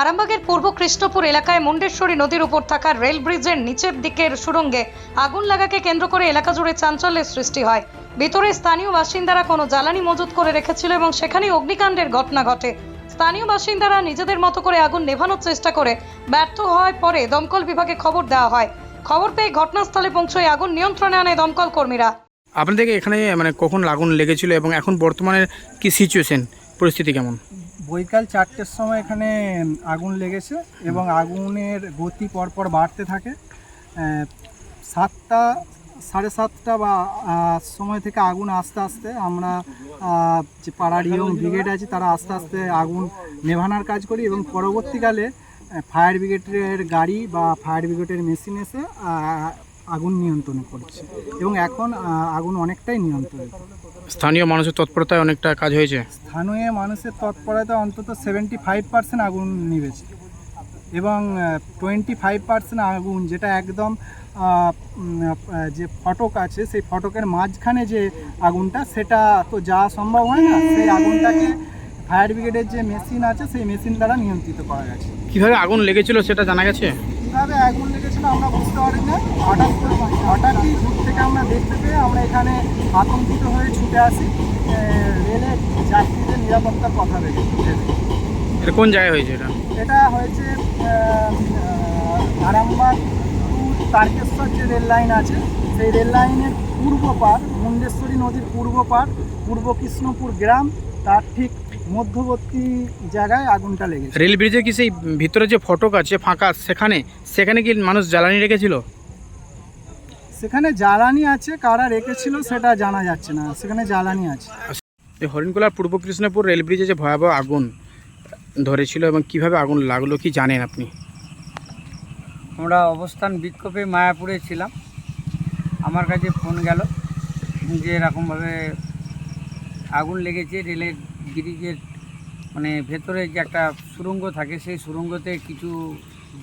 আরামবাগের পূর্ব কৃষ্ণপুর এলাকায় মুন্ডেশ্বরী নদীর উপর থাকা রেল ব্রিজের নিচের দিকের সুড়ঙ্গে আগুন লাগাকে কেন্দ্র করে এলাকা জুড়ে চাঞ্চল্যের সৃষ্টি হয়। ভিতরে স্থানীয় বাসিন্দারা কোনো জ্বালানি মজুত করে রেখেছিল এবং সেখানেই অগ্নিকাণ্ডের ঘটনা ঘটে। স্থানীয় বাসিন্দারা নিজেদের মতো করে আগুন নেভানোর চেষ্টা করে, ব্যর্থ হওয়ার পরে দমকল বিভাগে খবর দেওয়া হয়। খবর পেয়ে ঘটনাস্থলে পৌঁছয় আগুন নিয়ন্ত্রণে আনে দমকল কর্মীরা। আপনাদেরকে এখানে মানে কখন আগুন লেগেছিল এবং এখন বর্তমানে কি সিচুয়েশন পরিস্থিতি কেমন? বৈকাল চারটের সময় এখানে আগুন লেগেছে এবং আগুনের গতি পরপর বাড়তে থাকে। সাতটা সাড়ে সাতটা বা সময় থেকে আগুন আস্তে আস্তে আমরা যে পাড়ার ইয়ং ব্রিগেড আছে তারা আস্তে আস্তে আগুন নেভানোর কাজ করি এবং পরবর্তীকালে ফায়ার ব্রিগেডের গাড়ি বা ফায়ার ব্রিগেডের মেশিন এসে আগুন নিয়ন্ত্রণ করছে। এবং এখন আগুন অনেকটাই নিয়ন্ত্রণিত স্থানীয় মানুষের তৎপরতায় অনেকটা কাজ হয়েছে? স্থানীয় মানুষের তৎপরতা অন্তত সেভেন্টি ফাইভ পার্সেন্ট আগুন নিবেছে এবং টোয়েন্টি ফাইভ পার্সেন্ট আগুন যেটা একদম যে ফটক আছে সেই ফটকের মাঝখানে যে আগুনটা সেটা তো যাওয়া সম্ভব হয় না সেই আগুনটাকে ফায়ার ব্রিগেডের যে মেশিন আছে সেই মেশিন দ্বারা নিয়ন্ত্রিত করা গেছে। কীভাবে আগুন লেগেছিল সেটা জানা গেছে? কীভাবে আগুন লেগেছিল আমরা বুঝতে পারি না হঠাৎ হঠাৎই দূর থেকে আমরা দেখতে পেয়ে আমরা এখানে আতঙ্কিত হয়ে ছুটে আসি। রেলের যাত্রীদের নিরাপত্তার কথা ভেবে। এটা কোন জায়গায় হয়েছে এটা? এটা হয়েছে আরামবাগ টু তারকেশ্বর যে রেল লাইন আছে সেই রেল লাইনের পূর্ব পার মুন্ডেশ্বরী নদীর পূর্ব পার পূর্ব কৃষ্ণপুর গ্রাম তার ঠিক মধ্যবর্তী জায়গায় আগুনটা লেগেছে। রেল ব্রিজে কি সেই ভিতরে যে ফটক আছে ফাঁকা সেখানে সেখানে কি মানুষ জ্বালানি রেখেছিল? সেখানে জ্বালানি আছে কারা রেখেছিল সেটা জানা যাচ্ছে না। সেখানে জ্বালানি আছে। এই হরিণকোলার পূর্ব কৃষ্ণপুর রেল ব্রিজে যে ভয়াবহ আগুন ধরেছিল এবং কীভাবে আগুন লাগল কি জানেন আপনি? আমরা অবস্থান বিক্ষোভে মায়াপুরে ছিলাম। আমার কাছে ফোন গেল যে এরকমভাবে আগুন লেগেছে রেলের ব্রিজের মানে ভেতরে যে একটা সুরঙ্গ থাকে, সেই সুরঙ্গতে কিছু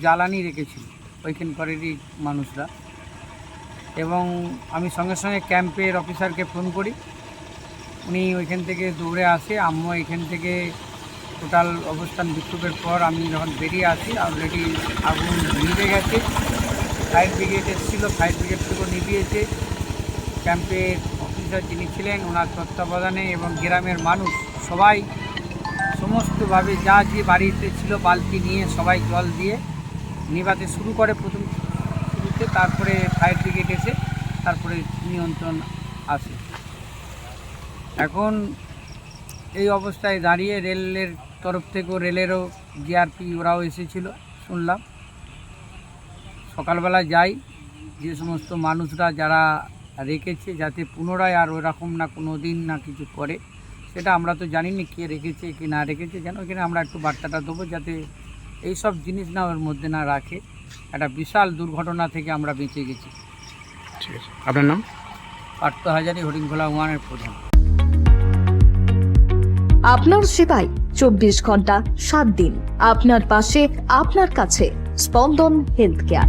জ্বালানি রেখেছিল ওইখানকারেরই মানুষরা। এবং আমি সঙ্গে সঙ্গে ক্যাম্পের অফিসারকে ফোন করি। উনি ওইখান থেকে দৌড়ে আসে, আম্মু এখান থেকে টোটাল অবস্থান বিক্ষোভের পর আমি যখন বেরিয়ে আসি অলরেডি আগুন নিভে গেছে। ফায়ার ব্রিগেড এসেছিল, ফায়ার ব্রিগেড থেকে নিভিয়েছে। ক্যাম্পের অফিসার যিনি ছিলেন, ওনার তত্ত্বাবধানে এবং গ্রামের মানুষ সবাই সমস্তভাবে যা যে বাড়িতে ছিল বালতি নিয়ে সবাই জল দিয়ে নিভাতে শুরু করে প্রথম শুরুতে, তারপরে ফায়ার ব্রিগেড এসে তারপরে নিয়ন্ত্রণ আসে। এখন এই অবস্থায় দাঁড়িয়ে রেলের তরফ থেকেও, রেলেরও জিআরপি ওরাও এসেছিল, শুনলাম। সকালবেলা যাই, যে সমস্ত মানুষরা যারা রেখেছে, যাতে পুনরায় আর ওরকম না কোনো দিন না কিছু করে সেটা আমরা তো জানি না কে রেখেছে কে না রেখেছে যেন এখানে আমরা একটু বার্তাটা দেবো যাতে এই সব জিনিস না ওর মধ্যে না রাখে। একটা বিশাল দুর্ঘটনা থেকে আমরা বেঁচে গেছি। ঠিক আছে। আপনার নাম? পার্থ হাজারি হরিণখোলা ওয়ানের প্রধান। আপনার সেবায় চব্বিশ ঘণ্টা সাত দিন। আপনার পাশে আপনার কাছে স্পন্দন হেলথ কেয়ার।